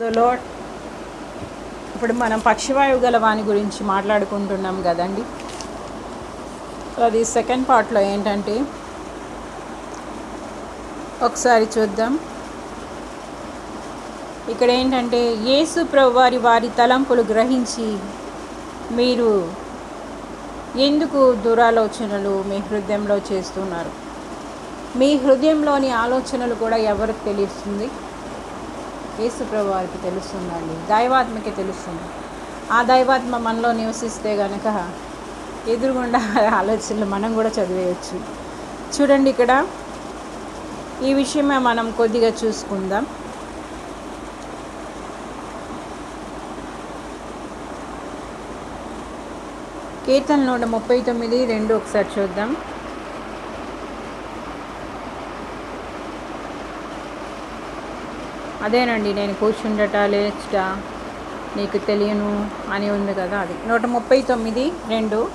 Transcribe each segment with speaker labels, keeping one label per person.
Speaker 1: Load ఇప్పుడు మనం పక్షివాయువు గల వాని గురించి మాట్లాడుకుంటున్నాం కదండి. అది సెకండ్ పార్ట్లో ఏంటంటే ఒకసారి చూద్దాం. ఇక్కడ ఏంటంటే యేసు ప్రభువారి వారి వారి తలంపులు గ్రహించి మీరు ఎందుకు దురాలోచనలు మీ హృదయంలో చేస్తున్నారు? మీ హృదయంలోని ఆలోచనలు కూడా ఎవరికి తెలుస్తుంది? యేసుప్రభు వారికి తెలుస్తుందండి. దైవాత్మకి తెలుస్తుంది. ఆ దైవాత్మ మనలో నివసిస్తే గనక ఎదురుగుండా ఆలోచనలు మనం కూడా చదివేయచ్చు. చూడండి ఇక్కడ. ఈ విషయమే మనం కొద్దిగా చూసుకుందాం. కీర్తన నూట ముప్పై తొమ్మిది రెండు ఒకసారి చూద్దాం. అదేనండి నేను కూర్చుండట లేచట నీకు తెలియను అని ఉంది కదా అది. నూట ముప్పై తొమ్మిది రెండు.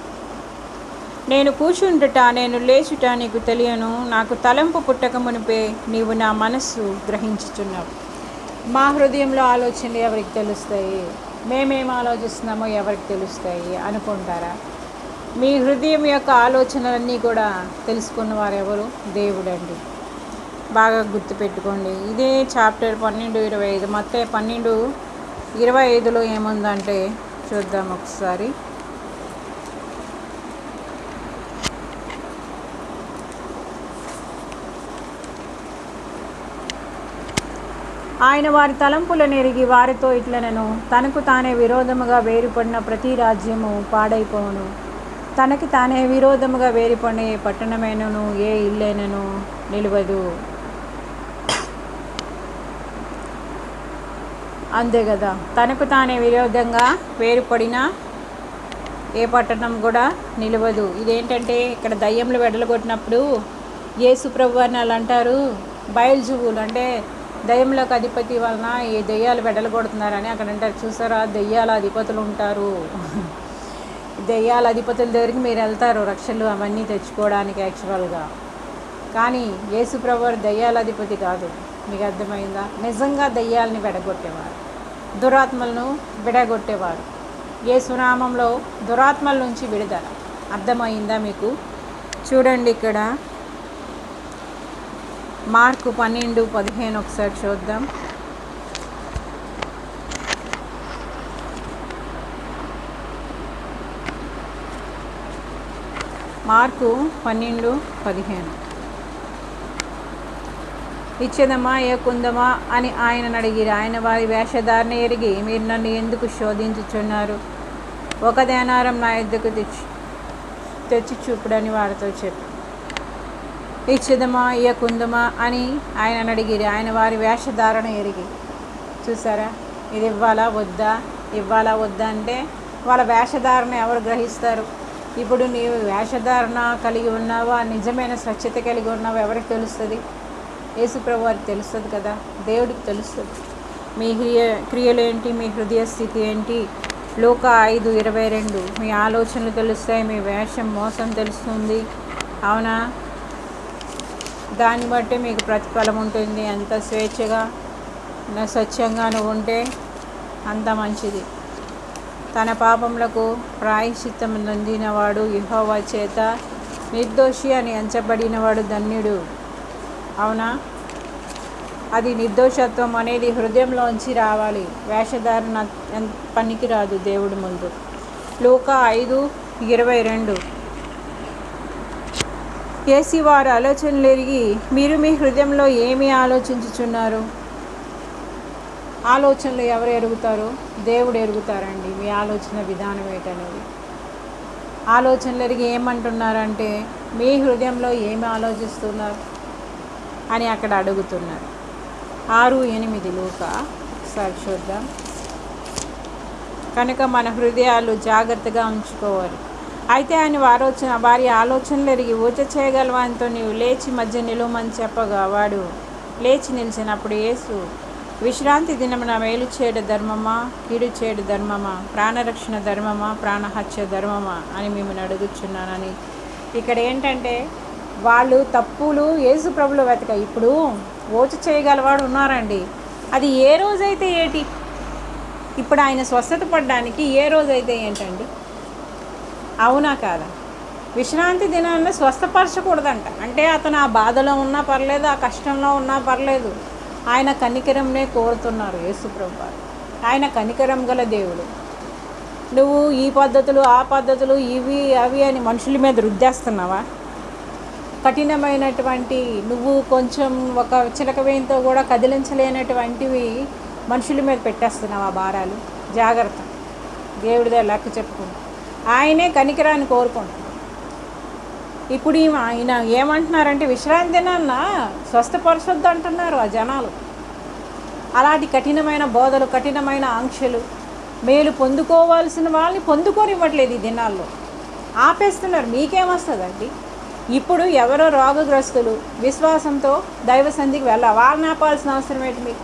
Speaker 1: నేను కూర్చుండుట నేను లేచుట నీకు తెలియను. నాకు తలంపు పుట్టక మునిపే నీవు నా మనస్సు గ్రహించుచున్నావు. మా హృదయంలో ఆలోచనలు ఎవరికి తెలుస్తాయి? మేమేం ఆలోచిస్తున్నామో ఎవరికి తెలుస్తాయి అనుకుంటారా? మీ హృదయం యొక్క ఆలోచనలన్నీ కూడా తెలుసుకున్న వారెవరు దేవుడండి. బాగా గుర్తుపెట్టుకోండి. ఇదే చాప్టర్ పన్నెండు ఇరవై ఐదు. మొత్తం పన్నెండు ఇరవై ఐదులో ఏముందంటే చూద్దాం ఒకసారి. ఆయన వారి తలంపులను ఎరిగి వారితో ఇట్లనను తనకు తానే విరోధముగా వేరుపడిన ప్రతి రాజ్యము పాడైపోను తనకి తానే విరోధముగా వేరుపడిన ఏ పట్టణమైనను ఏ ఇల్లైనను నిలవదు. అంతే కదా. తనకు తానే విరోధంగా వేరుపడిన ఏ పట్టణం కూడా నిలవదు. ఇదేంటంటే ఇక్కడ దయ్యంలు వెడలగొట్టినప్పుడు యేసు ప్రభు అని వాళ్ళు అంటారు బయల్జువులు అంటే దయ్యంలోకి అధిపతి వలన ఏ దెయ్యాలు వెడలగొడుతున్నారని అక్కడ అంటారు. చూసారా? దెయ్యాల అధిపతులు ఉంటారు. దెయ్యాల అధిపతుల దగ్గరికి మీరు వెళ్తారు రక్షలు అవన్నీ తెచ్చుకోవడానికి యాక్చువల్గా. కానీ యేసు ప్రభు వారు దయ్యాల అధిపతి కాదు. మీకు అర్థమైందా? నిజంగా దయ్యాలని వెడగొట్టేవారు. దురాత్మలను విడగొట్టేవారు సునామంలో దురాత్మల నుంచి విడుదల. అర్థమైందా మీకు? చూడండి ఇక్కడ. మార్కు పన్నెండు పదిహేను ఒకసారి చూద్దాం. మార్కు పన్నెండు పదిహేను. ఇచ్చేదమ్మా ఏ కుందమా అని ఆయన అడిగిరి. ఆయన వారి వేషధారణ ఎరిగి మీరు నన్ను ఎందుకు శోధించుచున్నారు? ఒక దేనారం నా ఎద్దుకు తెచ్చి తెచ్చి చూపుడని వారితో చెప్పి. ఇచ్చేదమా ఏ కుందమా అని ఆయన అడిగిరి. ఆయన వారి వేషధారణ ఎరిగి చూసారా? ఇది ఇవ్వాలా వద్దా? ఇవ్వాలా వద్దా అంటే వాళ్ళ వేషధారణ ఎవరు గ్రహిస్తారు? ఇప్పుడు నీవు వేషధారణ కలిగి ఉన్నావా? నిజమైన స్వచ్ఛత కలిగి ఉన్నావా? ఎవరికి తెలుస్తుంది? యేసుప్రభు వారికి తెలుస్తుంది కదా దేవుడికి తెలుస్తుంది. మీ హ్రియ క్రియలేంటి మీ హృదయ స్థితి ఏంటి? లోక ఐదు ఇరవై రెండు మీ ఆలోచనలు తెలుస్తాయి మీ వేషం మోసం తెలుస్తుంది. అవునా? దాన్ని బట్టి మీకు ప్రతిఫలం ఉంటుంది. ఎంత స్వేచ్ఛగా నా స్వచ్ఛంగా నువ్వు ఉంటే అంత మంచిది. తన పాపములకు ప్రాయశ్చిత్తం నొందినవాడు యుహోవా చేత నిర్దోషి అని ఎంచబడినవాడు ధన్యుడు. అవునా? అది నిర్దోషత్వం అనేది హృదయంలోంచి రావాలి. వేషధారణ పనికిరాదు పనికి రాదు దేవుడి ముందు. లోక ఐదు ఇరవై రెండు. ఏసి వారు ఆలోచనలు ఎరిగి మీరు మీ హృదయంలో ఏమి ఆలోచించుచున్నారు? ఆలోచనలు ఎవరు ఎరుగుతారు? దేవుడు ఎరుగుతారండి. మీ ఆలోచన విధానం ఏంటనేది. ఆలోచనలు ఎరిగి ఏమంటున్నారంటే మీ హృదయంలో ఏమి ఆలోచిస్తున్నారు? అని అక్కడ అడుగుతున్నారు. ఆరు ఎనిమిది లోక. ఒకసారి చూద్దాం. కనుక మన హృదయాలు జాగ్రత్తగా ఉంచుకోవాలి. అయితే ఆయన వారోచన వారి ఆలోచనలు ఎరిగి ఊచ చేయగలవానితో నీవు లేచి మధ్య నిలువమని చెప్పగా వాడు లేచి నిలిచినప్పుడు యేసు విశ్రాంతి దినమున మేలు చేయడు ధర్మమా కీడు చేయడు ధర్మమా ప్రాణరక్షణ ధర్మమా ప్రాణహత్య ధర్మమా అని మిమ్మల్ని అడుగుచున్నానని. ఇక్కడ ఏంటంటే వాళ్ళు తప్పులు యేసు ప్రభులు వెతక. ఇప్పుడు ఓచ చేయగలవాడు ఉన్నారండి. అది ఏ రోజైతే ఏటి? ఇప్పుడు ఆయన స్వస్థత పడడానికి ఏ రోజైతే ఏంటండి? అవునా కాదా? విశ్రాంతి దినాన్ని స్వస్థపరచకూడదంట. అంటే అతను ఆ బాధలో ఉన్నా పర్లేదు ఆ కష్టంలో ఉన్నా పర్లేదు. ఆయన కనికరంనే కోరుతున్నారు యేసుప్రభు వారు. ఆయన కనికరం గల దేవుడు. నువ్వు ఈ పద్ధతులు ఆ పద్ధతులు ఇవి అవి అని మనుషుల మీద రుద్దేస్తున్నావా? కఠినమైనటువంటి నువ్వు కొంచెం ఒక చిలకవేయంతో కూడా కదిలించలేనటువంటివి మనుషుల మీద పెట్టేస్తున్నావు ఆ భారాలు. జాగ్రత్త. దేవుడిదే లెక్క చెప్పుకుంటా. ఆయనే కనికరాన్ని కోరుకుంటున్నాడు. ఇప్పుడు ఆయన ఏమంటున్నారంటే విశ్రాంతి దినాన్న స్వస్థపరచొద్దు అంటున్నారు ఆ జనాలు. అలాంటి కఠినమైన బోధలు కఠినమైన ఆంక్షలు మేలు పొందుకోవాల్సిన వాళ్ళని పొందుకోనివ్వట్లేదు ఈ దినాల్లో. ఆపేస్తున్నారు. మీకేమొస్తుందండి ఇప్పుడు ఎవరో రోగగ్రస్తులు విశ్వాసంతో దైవ సంధికి వెళ్ళ వాళ్ళని ఆపాల్సిన అవసరం ఏంటి మీకు?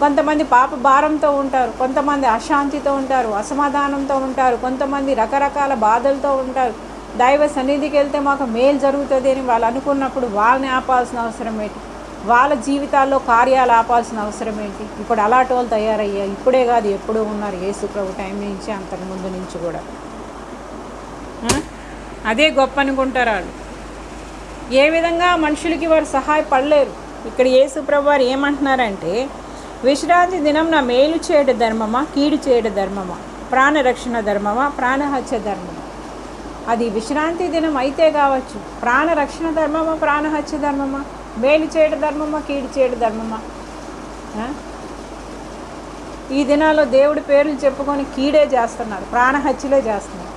Speaker 1: కొంతమంది పాప భారంతో ఉంటారు కొంతమంది అశాంతితో ఉంటారు అసమాధానంతో ఉంటారు కొంతమంది రకరకాల బాధలతో ఉంటారు. దైవ సన్నిధికి వెళ్తే మాకు మేలు జరుగుతుంది అని వాళ్ళు అనుకున్నప్పుడు వాళ్ళని ఆపాల్సిన అవసరం ఏంటి? వాళ్ళ జీవితాల్లో కార్యాలు ఆపాల్సిన అవసరం ఏంటి? ఇప్పుడు అలాంటి వాళ్ళు తయారయ్యారు. ఇప్పుడే కాదు ఎప్పుడూ ఉన్నారు. యేసు ప్రభు టైం నుంచి అంతకు ముందు నుంచి కూడా. అదే గొప్ప అనుకుంటారు వాళ్ళు. ఏ విధంగా మనుషులకి వారు సహాయపడలేరు. ఇక్కడ యేసు వారు ఏమంటున్నారంటే విశ్రాంతి దినం నా మేలు చేయడ ధర్మమా కీడు చేయడ ధర్మమా ప్రాణరక్షణ ధర్మమా ప్రాణహత్య ధర్మమా? అది విశ్రాంతి దినం అయితే కావచ్చు. ప్రాణరక్షణ ధర్మమా ప్రాణహత్య ధర్మమా మేలు చేయడ ధర్మమా కీడు చేయడ ధర్మమా? ఈ దినాల్లో దేవుడి పేర్లు చెప్పుకొని కీడే చేస్తున్నారు ప్రాణహత్యలే చేస్తున్నారు.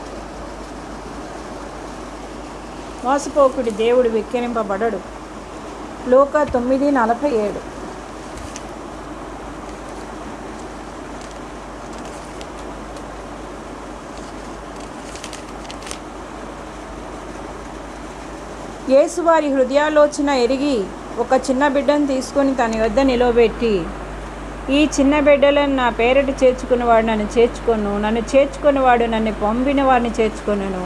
Speaker 1: మోసపోకుడి దేవుడు వెక్కిరింపబడడు. లోక తొమ్మిది నలభై ఏడు. యేసువారి హృదయాలోచన ఎరిగి ఒక చిన్న బిడ్డను తీసుకొని తన వద్ద నిలవబెట్టి ఈ చిన్న బిడ్డలను నా పేరటి చేర్చుకున్నవాడు నన్ను చేర్చుకొను నన్ను చేర్చుకున్నవాడు నన్ను పంపిన వాడిని చేర్చుకొనను.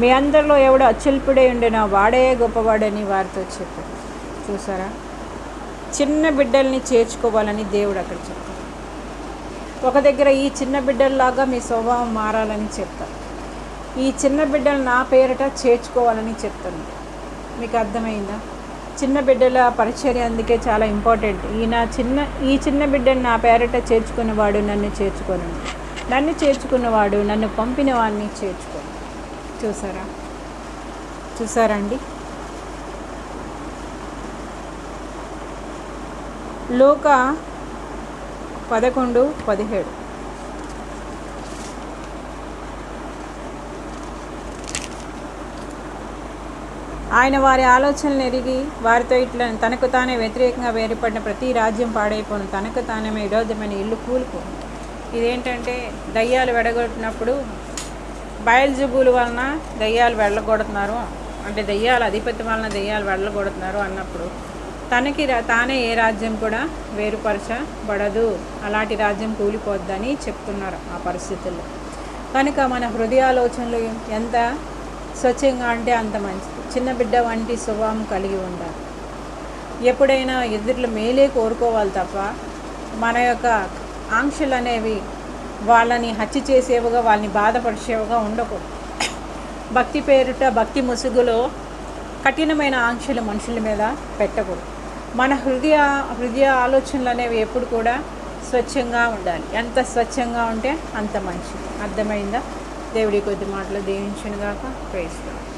Speaker 1: మీ అందరిలో ఎవడు అచ్చుల్పుడై ఉండేనో? వాడే గొప్పవాడని వారితో చెప్పాడు చూసారా? చిన్న బిడ్డల్ని చేర్చుకోవాలని దేవుడు అక్కడ చెప్తాడు. ఒక దగ్గర ఈ చిన్న బిడ్డల్లాగా మీ స్వభావం మారాలని చెప్తారు ఈ చిన్న బిడ్డలు నా పేరిట చేర్చుకోవాలని చెప్తాను మీకు అర్థమైందా? చిన్న బిడ్డల పరిచర్య అందుకే చాలా ఇంపార్టెంట్. ఈ నా చిన్న ఈ చిన్న బిడ్డను నా పేరిట చేర్చుకున్నవాడు నన్ను చేర్చుకోను నన్ను చేర్చుకున్నవాడు నన్ను పంపిన వాడిని చేర్చుకో చూసారా? చూసారండి లోక పదకొండు పదిహేడు. ఆయన వారి ఆలోచనలు ఎరిగి వారితో ఇట్లా తనకు తానే వ్యతిరేకంగా వేరుపడిన ప్రతి రాజ్యం పాడైపోను తనకు తానే విరోధమైన ఇల్లు కూలిపోను ఇదేంటంటే దయ్యాలు వెడగొట్టినప్పుడు బయల్జబుల వలన దెయ్యాలు వెళ్ళగొడుతున్నారు. అంటే దెయ్యాల అధిపతి వలన దెయ్యాలు వెళ్ళగొడుతున్నారు అన్నప్పుడు తనకి రా- తానే ఏ రాజ్యం కూడా వేరుపరచబడదు. అలాంటి రాజ్యం కూలిపోద్దని చెప్తున్నారు ఆ పరిస్థితుల్లో. కనుక మన హృదయాలోచనలు ఎంత స్వచ్ఛంగా అంటే అంత మంచిది. చిన్న బిడ్డ వంటి స్వభావం కలిగి ఉండాలి. ఎప్పుడైనా ఎదురులు మేలే కోరుకోవాలి తప్ప మన యొక్క ఆంక్షలు అనేవి వాళ్ళని హత్య చేసేవిగా వాళ్ళని బాధపరిచేవుగా ఉండకూడదు. భక్తి పేరుట భక్తి ముసుగులో కఠినమైన ఆంక్షలు మనుషుల మీద పెట్టకూడదు. మన హృదయ హృదయ ఆలోచనలు అనేవి ఎప్పుడు కూడా స్వచ్ఛంగా ఉండాలి. ఎంత స్వచ్ఛంగా ఉంటే అంత మంచిది. అర్థమైందా? దేవుడి కొద్ది మాటలు దీవించునుగాక. ప్రేస్తాను